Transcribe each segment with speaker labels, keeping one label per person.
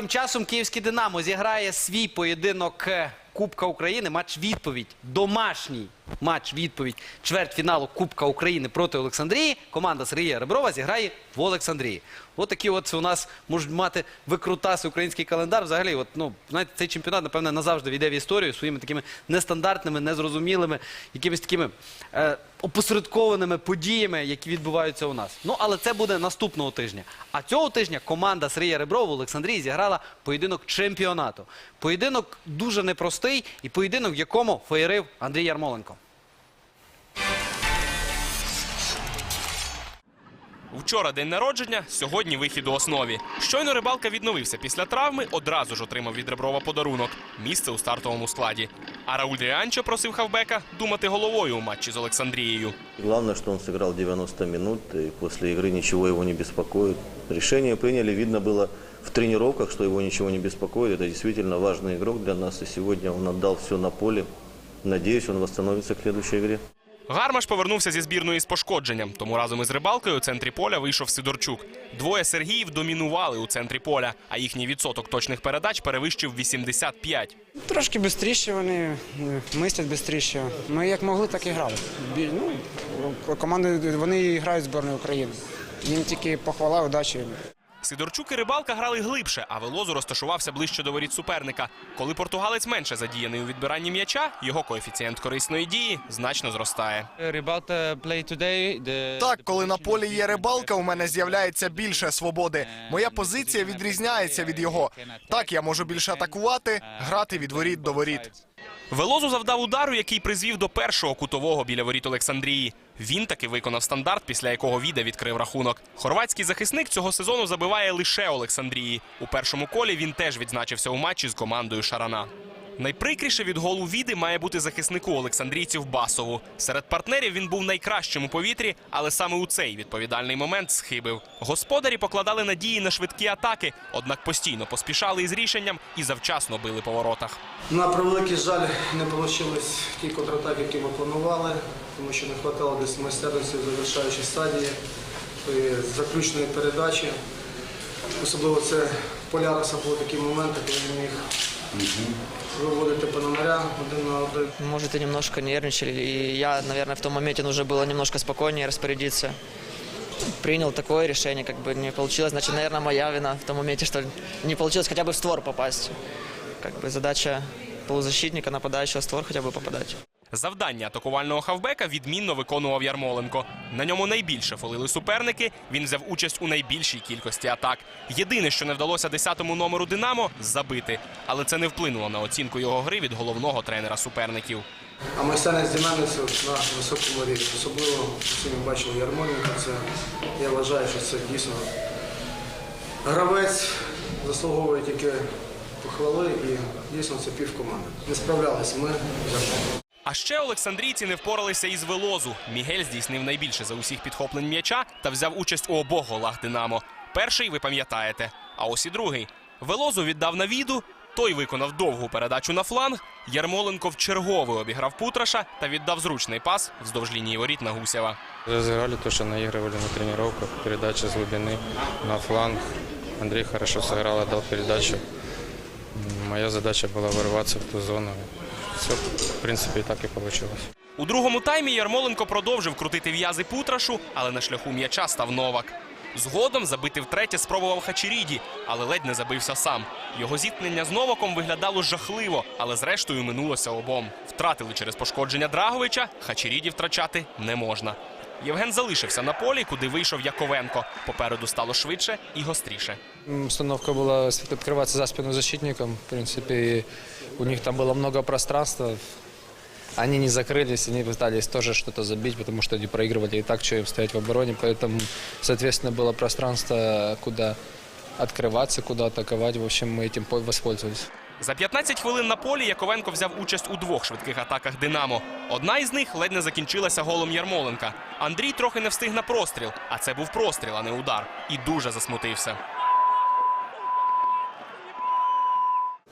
Speaker 1: тим часом київський Динамо зіграє свій поєдинок е, Кубка України. Матч відповідь. Домашній матч відповідь чвертьфіналу Кубка України проти Олександрії. Команда Сергія Реброва зіграє в Олександрії. От такі от у нас можуть мати викрутаси український календар. Взагалі, от, ну, знаєте, цей чемпіонат, напевне, назавжди війде в історію своїми такими нестандартними, незрозумілими, якимись такими е, опосередкованими подіями, які відбуваються у нас. Ну, але це буде наступного тижня. А цього тижня команда Сергія Реброва в Олександрії зіграла поєдинок чемпіонату. Поєдинок дуже непростий і поєдинок, в якому феєрив Андрій Ярмоленко.
Speaker 2: Вчора день народження, сьогодні вихід у основі. Щойно рибалка відновився після травми, одразу ж отримав від Реброва подарунок місце у стартовому складі. А Рауль Ріанчо просив хавбека думати головою у матчі з Олександрією.
Speaker 3: Главное, что он сыграл 90 минут, и после игры ничего его не беспокоит. Решение приняли, видно было в тренировках, что его ничего не беспокоит. Это действительно важный игрок для нас, и сегодня он отдал все на поле. Надеюсь, он восстановится к следующей игре.
Speaker 2: Гармаш повернувся зі збірної з пошкодженням, тому разом із рибалкою у центрі поля вийшов Сидорчук. Двоє Сергіїв домінували у центрі поля, а їхній відсоток точних передач перевищив 85.
Speaker 4: Трошки швидше вони е, мислять швидше. Ми як могли, так і грали. Ну, команди вони грають збірної України. Їм тільки похвала, удачі.
Speaker 2: Сидорчук і рибалка грали глибше, а Велозу розташувався ближче до воріт суперника. Коли португалець менше задіяний у відбиранні м'яча, його коефіцієнт корисної дії значно зростає.
Speaker 5: Так, коли на полі є рибалка, у мене з'являється більше свободи. Моя позиція відрізняється від його. Так, я можу більше атакувати, грати від воріт до воріт.
Speaker 2: Велозу завдав удару, який призвів до першого кутового біля воріт Олександрії. Він таки виконав стандарт, після якого Віда відкрив рахунок. Хорватський захисник цього сезону забиває лише Олександрії. У першому колі він теж відзначився у матчі з командою Шарана. Найприкріше від голу Віди має бути захиснику олександрійців Басову. Серед партнерів він був найкращим у повітрі, але саме у цей відповідальний момент схибив. Господарі покладали надії на швидкі атаки, однак постійно поспішали із рішенням і завчасно били по воротах.
Speaker 6: На превеликий жаль, не вийшли ті контратаки, які ми планували, тому що не вистачало десь майстерності в завершаючій стадії заключної передачі. Особливо це Поляриса були такі моменти, коли він міг виводити пономаря один на один.
Speaker 7: Может, и немножко нервничали. И я, наверное, в том моменте нужно было немножко спокойнее распорядиться. Принял такое решение, как бы не получилось. Значит, наверное, моя вина в том моменте, что не получилось хотя бы в створ попасть. Как бы задача полузащитника, нападающего в створ хотя бы попадать.
Speaker 2: Завдання атакувального хавбека відмінно виконував Ярмоленко. На ньому найбільше фолили суперники. Він взяв участь у найбільшій кількості атак. Єдине, що не вдалося 10-му номеру Динамо забити, але це не вплинуло на оцінку його гри від головного тренера суперників.
Speaker 6: А майстерність Діменець на високому рівні. Особливо сьогодні бачив Ярмоленка. Це я вважаю, що це дійсно гравець заслуговує тільки похвали і дійсно це пів команди. Не справлялись ми. Ярмоленко.
Speaker 2: А ще Олександрійці не впоралися із Велозу. Мігель здійснив найбільше за усіх підхоплень м'яча та взяв участь у обох голах Динамо. Перший ви пам'ятаєте, а ось і другий. Велозу віддав на віду. Той виконав довгу передачу на фланг. Ярмоленко вчергове обіграв Путраша та віддав зручний пас вздовж лінії воріт на Гусєва.
Speaker 8: Разыграли то, что наигрывали на тренировках, передача с глубины на фланг. Андрей хорошо сыграл, отдал передачу. М, Моя задача была ворваться в ту зону. Все, в принципі, так і вийшло.
Speaker 2: У другому таймі Ярмоленко продовжив крутити в'язи Путрашу, але на шляху м'яча став Новак. Згодом забити втретє спробував Хачеріді, але ледь не забився сам. Його зіткнення з Новаком виглядало жахливо, але зрештою минулося обом. Втратили через пошкодження Драговича, Хачеріді втрачати не можна. Євген залишився на полі, куди вийшов Яковенко. Попереду стало швидше і гостріше.
Speaker 9: М, Установка была с- открываться за спину защитником. В принципе, и у них там было много пространства. Они не закрылись, они пытались тоже что-то забить, потому что они проигрывали и так, что им стоять в обороне. Поэтому, соответственно, было пространство, куда открываться, куда атаковать. В общем, мы этим по- воспользовались.
Speaker 2: За 15 хвилин на полі Яковенко взяв участь у двох швидких атаках Динамо. Одна із них ледь не закінчилася голом Ярмоленка. Андрій трохи не встиг на простріл, а це був простріл, а не удар. І дуже засмутився.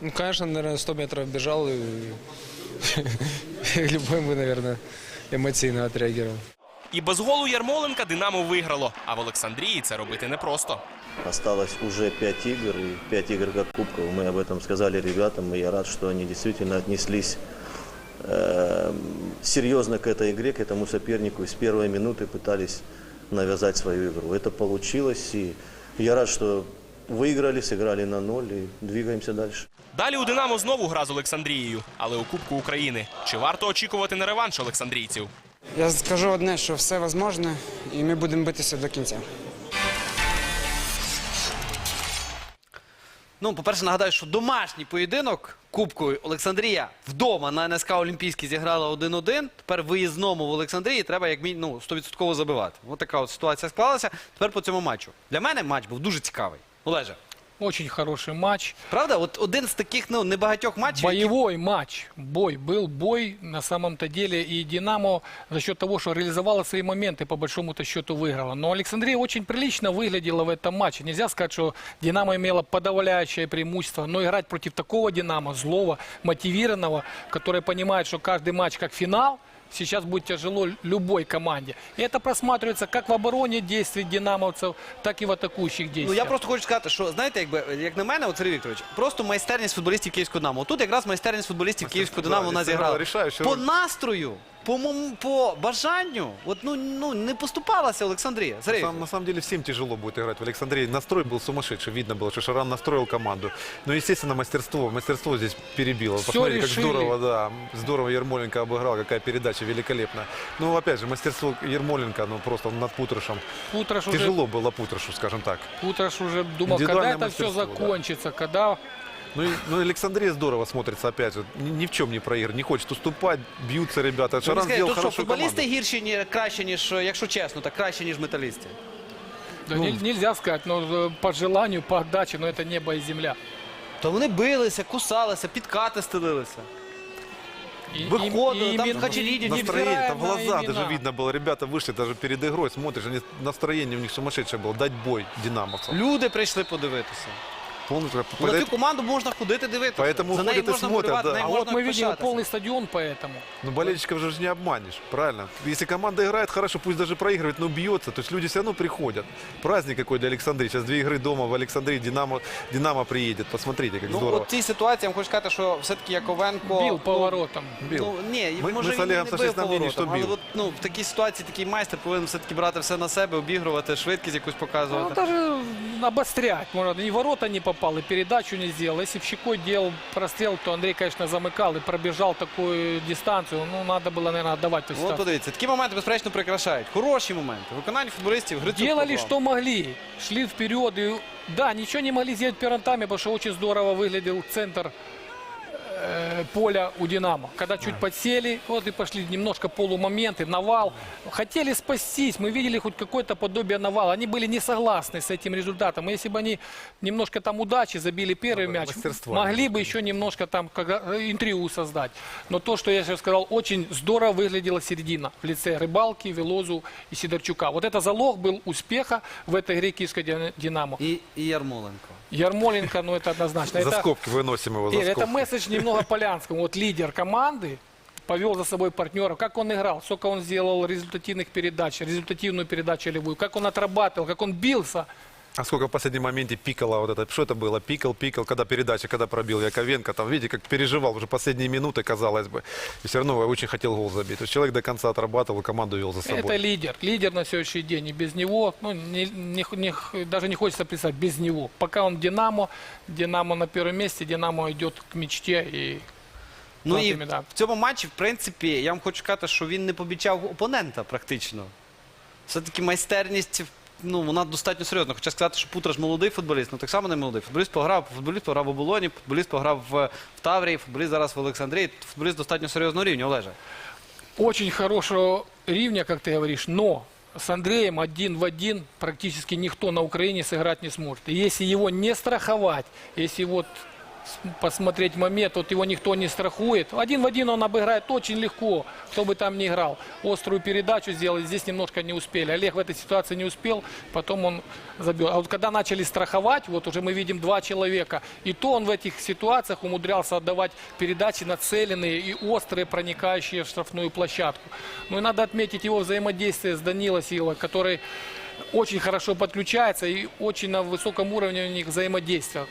Speaker 9: Ну, конечно, наверное, 100 метров бежал, и любой бы, наверное, эмоционально отреагировал.
Speaker 2: І без голу Ярмоленка Динамо виграло. А в Олександрії це робити непросто.
Speaker 3: Осталось уже 5 игр, и 5 игр как кубков. Мы об этом сказали ребятам, и я рад, что они действительно отнеслись э, серьезно к этой игре, к этому сопернику, и с первой минуты пытались навязать свою игру. Это получилось, и я рад, что выиграли, сыграли на ноль и двигаемся дальше.
Speaker 2: Далі у Динамо знову гра з Олександрією, але у Кубку України. Чи варто очікувати на реванш олександрійців?
Speaker 4: Я скажу одне, що все можливе, і ми будемо битися до кінця.
Speaker 1: Ну, по-перше, нагадаю, що домашній поєдинок Кубкою Олександрія вдома на НСК Олімпійський зіграла 1-1. Тепер виїзному в Олександрії треба як мінімум ну, 100% забивати. Ось така от ситуація склалася. Тепер по цьому матчу. Для мене матч був дуже цікавий. Олеже,
Speaker 10: Очень хороший матч.
Speaker 1: правда? От один з таких ну, небагатьох матчів. які-
Speaker 10: Боевой матч. Бой. Был бой на самом-то деле. И «Динамо» за счет того, что реализовала свои моменты, по большому-то счету выиграла. Но Александрия очень прилично выглядела в этом матче. Нельзя сказать, что «Динамо» имела подавляющее преимущество. Но играть против такого «Динамо», злого, мотивированного, который понимает, что каждый матч как финал, Сейчас будет тяжело любой команде. И это просматривается как в обороне действий динамовцев, так и в атакующих
Speaker 1: Ну я просто хочу сказати, що знаєте, якби як на мене, от Сергій Вікторович, просто майстерність футболістів Київського Динамо. Тут якраз майстерність футболістів Київського Динамо вона зіграла. По настрою, по мом- по бажанню, от ну ну не поступалася Олександрія. Сергій
Speaker 11: На самом, на самом деле всем тяжело будет играть в Александрии. Настрой был сумасшедший. Видно было, что Шаран настроил команду. Но, естественно, мастерство. Мастерство здесь перебило.
Speaker 10: Всё
Speaker 11: Посмотрите, как
Speaker 10: решили.
Speaker 11: здорово, да. Здорово Ермоленко обыграл. Какая передача великолепная. Ну, опять же, мастерство Ермоленко, ну, просто над Путрошем.
Speaker 10: Путраш уже
Speaker 11: Тяжело было Путрошу, скажем так.
Speaker 10: Путраш уже думал, когда
Speaker 11: Индивидуальное
Speaker 10: это все
Speaker 11: мастерство, да.
Speaker 10: закончится, когда...
Speaker 11: Ну, и, ну, и Александрия здорово смотрится, опять же. Ни, ни в чем не проигрывает. Не хочет уступать. Бьются ребята.
Speaker 1: Ну,
Speaker 11: Шаран
Speaker 1: скажіть,
Speaker 11: сделал
Speaker 1: тут що,
Speaker 11: хорошую
Speaker 1: футболісти
Speaker 11: команду.
Speaker 1: гірші, ні, краще, ніж, е, якщо чесно, так краще, ніж металісти.
Speaker 10: Да нель- нельзя сказать, но э, по желанию, по отдаче, но это небо и земля.
Speaker 1: То вони билися, кусалися, підкати стелилися.
Speaker 10: И,
Speaker 1: Выходы,
Speaker 10: и
Speaker 1: там
Speaker 10: именно-
Speaker 1: Хачеридин,
Speaker 10: и
Speaker 11: Настроение, там в
Speaker 10: невзирая на
Speaker 11: глаза даже
Speaker 10: имена.
Speaker 11: видно было. Ребята вышли даже перед игрой, смотришь, они, настроение у них сумасшедшее было. Дать бой динамовцам.
Speaker 1: Люди прийшли подивитися.
Speaker 11: Полностью.
Speaker 1: Ну, на цю
Speaker 11: Поэт-
Speaker 1: команду можна ходити дивитися.
Speaker 11: Поэтому
Speaker 1: За неї
Speaker 11: ходять і
Speaker 1: можна
Speaker 11: смотрять,
Speaker 1: вболівати,
Speaker 11: да.
Speaker 1: нею
Speaker 10: А
Speaker 1: можна
Speaker 10: вот мы видели
Speaker 1: пишатися.
Speaker 10: полный стадион поэтому.
Speaker 11: Ну, болельщиков же ж не обманешь, правильно? Если команда играет хорошо, пусть даже проигрывает, но бьется, то есть люди все равно приходят. Праздник какой для Александрии. Сейчас две игры дома в Александрии, Динамо, Динамо приедет. Посмотрите, как
Speaker 1: Ну,
Speaker 11: здорово.
Speaker 1: от в цій ситуації я вам хочу сказати, що все-таки Яковенко...
Speaker 10: Бил
Speaker 1: ну,
Speaker 10: поворотом.
Speaker 11: Бил.
Speaker 1: Ну, ні,
Speaker 11: Ми-
Speaker 1: може
Speaker 11: ми з
Speaker 1: він і
Speaker 11: Олегом
Speaker 1: не
Speaker 11: сошлись
Speaker 1: бив
Speaker 11: на мнении,
Speaker 1: поворотом,
Speaker 11: що
Speaker 1: але
Speaker 11: бив.
Speaker 1: от, ну, в такій ситуації такий майстер повинен все-таки брати все на себе, обігрувати, швидкість якусь
Speaker 10: Ну,
Speaker 1: показувати.
Speaker 10: даже обострять. Можно, и ворота не попал, и передачу не сделал. Если бы Щекой делал прострел, то Андрей, конечно, замыкал и пробежал такую дистанцию. Ну, надо было, наверное, отдавать. по
Speaker 1: Ну, от
Speaker 10: ситуации.
Speaker 1: подивіться, такі моменти, безперечно, прикрашають. Хороші моменти. Виконання футболістів Грицюк.
Speaker 10: Делали,
Speaker 1: поклав.
Speaker 10: что могли. Шли вперед. И, да, ничего не могли сделать пирантами, потому что очень здорово выглядел центр э, поля у «Динамо». Когда чуть подсели, вот и пошли немножко полумоменты, навал. Хотели спастись, мы видели хоть какое-то подобие навала. Они были не согласны с этим результатом. И Если бы они немножко там удачи забили первый мяч,
Speaker 11: мастерства
Speaker 10: могли бы еще немножко там э, интригу создать. Но то, что я сейчас сказал, очень здорово выглядела середина в лице Рыбалки, Велозу и Сидорчука. Вот это залог был успеха в этой игре киевской «Дина- «Динамо».
Speaker 1: І, і Ярмоленко.
Speaker 10: Ярмоленко, ну это однозначно.
Speaker 11: За
Speaker 10: Это-
Speaker 11: скобки выносим его, за
Speaker 10: Ир, это
Speaker 11: скобки.
Speaker 10: месседж немного Полянскому. Вот лидер команды повел за собой партнеров. Как он играл, сколько он сделал результативных передач, результативную передачу левую, как он отрабатывал, как он бился.
Speaker 11: А сколько в последнем моменте пикало вот это, что это было? Пикал, пикал, когда передача, когда пробил Яковенко, там, видите, как переживал уже последние минуты, казалось бы. И все равно очень хотел гол забить. То есть человек до конца отрабатывал, и команду вел за собой.
Speaker 10: Это лидер. Лидер на сегодняшний день. И без него, ну, не- не- не- даже не хочется представить, без него. Пока он Динамо, Динамо на первом месте, Динамо идет к мечте. И
Speaker 1: Ну і
Speaker 10: Золотими, да.
Speaker 1: в цьому матчі, в принципі, я вам хочу сказати, що він не побічав опонента практично. Все-таки майстерність, ну, вона достатньо серйозна. Хоча сказати, що Путраш молодий футболіст, ну так само не молодий. Футболіст пограв, футболіст пограв в Оболоні, футболіст пограв в, в Таврії, футболіст зараз в Олександрії. Футболіст достатньо серйозного рівня, Олеже.
Speaker 10: очень хорошего ривня, как ты говоришь, но с Андреем один в один практически никто на Украине сыграть не сможет. И если его не страховать, если вот посмотреть момент, вот его никто не страхует. Один в один он обыграет очень легко, кто бы там ни играл. Острую передачу сделали, здесь немножко не успели. Олег в этой ситуации не успел, потом он забил. А вот когда начали страховать, вот уже мы видим два человека, и то он в этих ситуациях умудрялся отдавать передачи нацеленные и острые, проникающие в штрафную площадку. Ну и надо отметить его взаимодействие с Данила Сила, который очень хорошо подключается и очень на высоком уровне у них взаимодействия.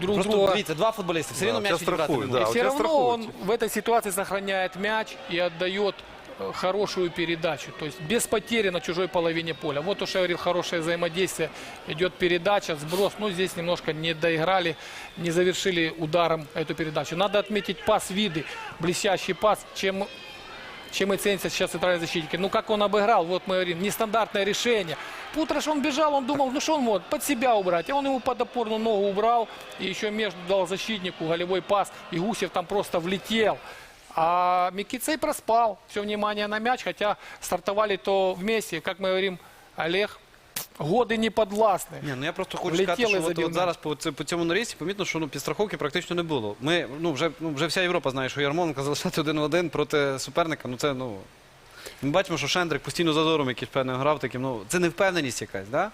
Speaker 10: Друг
Speaker 1: Просто
Speaker 10: друга.
Speaker 1: дивіться, два футболісти, все
Speaker 11: Да,
Speaker 1: рівно м'яч
Speaker 11: тебя
Speaker 1: відібрати не
Speaker 11: страхують,
Speaker 1: можуть.
Speaker 11: да.
Speaker 10: И
Speaker 11: у
Speaker 10: все
Speaker 11: тебя
Speaker 10: равно
Speaker 11: страхуют.
Speaker 10: он в этой ситуации сохраняет мяч и отдает э, хорошую передачу. То есть без потери на чужой половине поля. Вот уж я говорил, хорошее взаимодействие. Идет передача, сброс. Ну, здесь немножко не доиграли, не завершили ударом эту передачу. Надо отметить пас виды, блестящий пас, чем чем и ценятся сейчас центральные защитники. Ну, как он обыграл, вот мы говорим, нестандартное решение. Путраш, он бежал, он думал, ну что он может, под себя убрать. А он ему под опорную ногу убрал, и еще между дал защитнику голевой пас, и Гусев там просто влетел. А Микицей проспал все внимание на мяч, хотя стартовали то вместе, как мы говорим, Олег, годы не подвластны.
Speaker 1: Ні, ну я просто хочу
Speaker 10: Влетіли,
Speaker 1: сказати, що от,
Speaker 10: забив
Speaker 1: от зараз по, це- по цьому нарізці помітно, що ну, підстраховки практично не було. Ми, ну, вже, ну, вже вся Європа знає, що Ярмоленка залишати один в один проти суперника. Ну це, ну. Ми бачимо, що Шендрик постійно зазором якийсь певний грав таким. Ну, це невпевненість якась, да?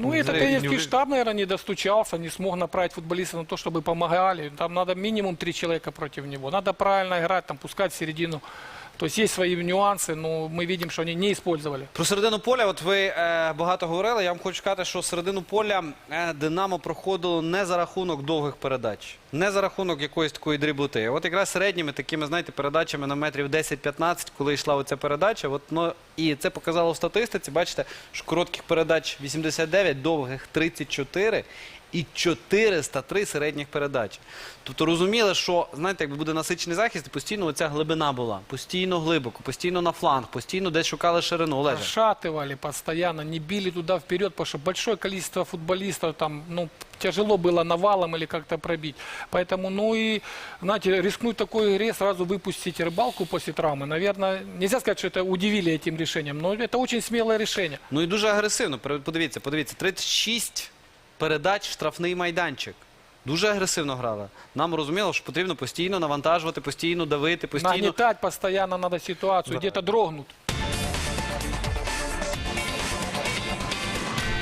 Speaker 10: Ну, это
Speaker 1: зря
Speaker 10: тренерский
Speaker 1: не-
Speaker 10: штаб, наверное, не достучался, не смог направить футболиста на то, чтобы помогали. Там надо минимум три человека против него. Надо правильно играть, там пускать в середину. то есть есть свои нюансы, но мы видим, что они не использовали.
Speaker 1: Про середину поля, от ви е, багато говорили. Я вам хочу сказати, що середину поля е, Динамо проходило не за рахунок довгих передач, не за рахунок якоїсь такої дріботи. От якраз середніми такими, знаєте, передачами на метрів 10-15, коли йшла оця передача. Ну, і це показало в статистиці. Бачите, що коротких передач 89, довгих 34 і 403 середніх передач. Тобто розуміли, що знаєте, якби буде насичений захист, постійно оця глибина була, постійно глибоко, постійно на фланг, постійно десь шукали ширину. Олеже.
Speaker 10: Расшатывали постоянно, не били туда вперед, потому что большое количество футболистов там, ну, тяжело было навалом или как-то пробить. Поэтому, ну и, знаете, рискнуть в такой игре, сразу выпустить рыбалку после травмы, наверное, нельзя сказать, что это удивили этим решением, но это очень смелое решение.
Speaker 1: Ну і дуже агресивно. Пере- Подивіться, подивіться, 36 передач в штрафний майданчик. Дуже агресивно грали. Нам розуміло, що потрібно постійно навантажувати, постійно давити, постійно.
Speaker 10: Нагнетать постоянно надо ситуацию, где-то дрогнут.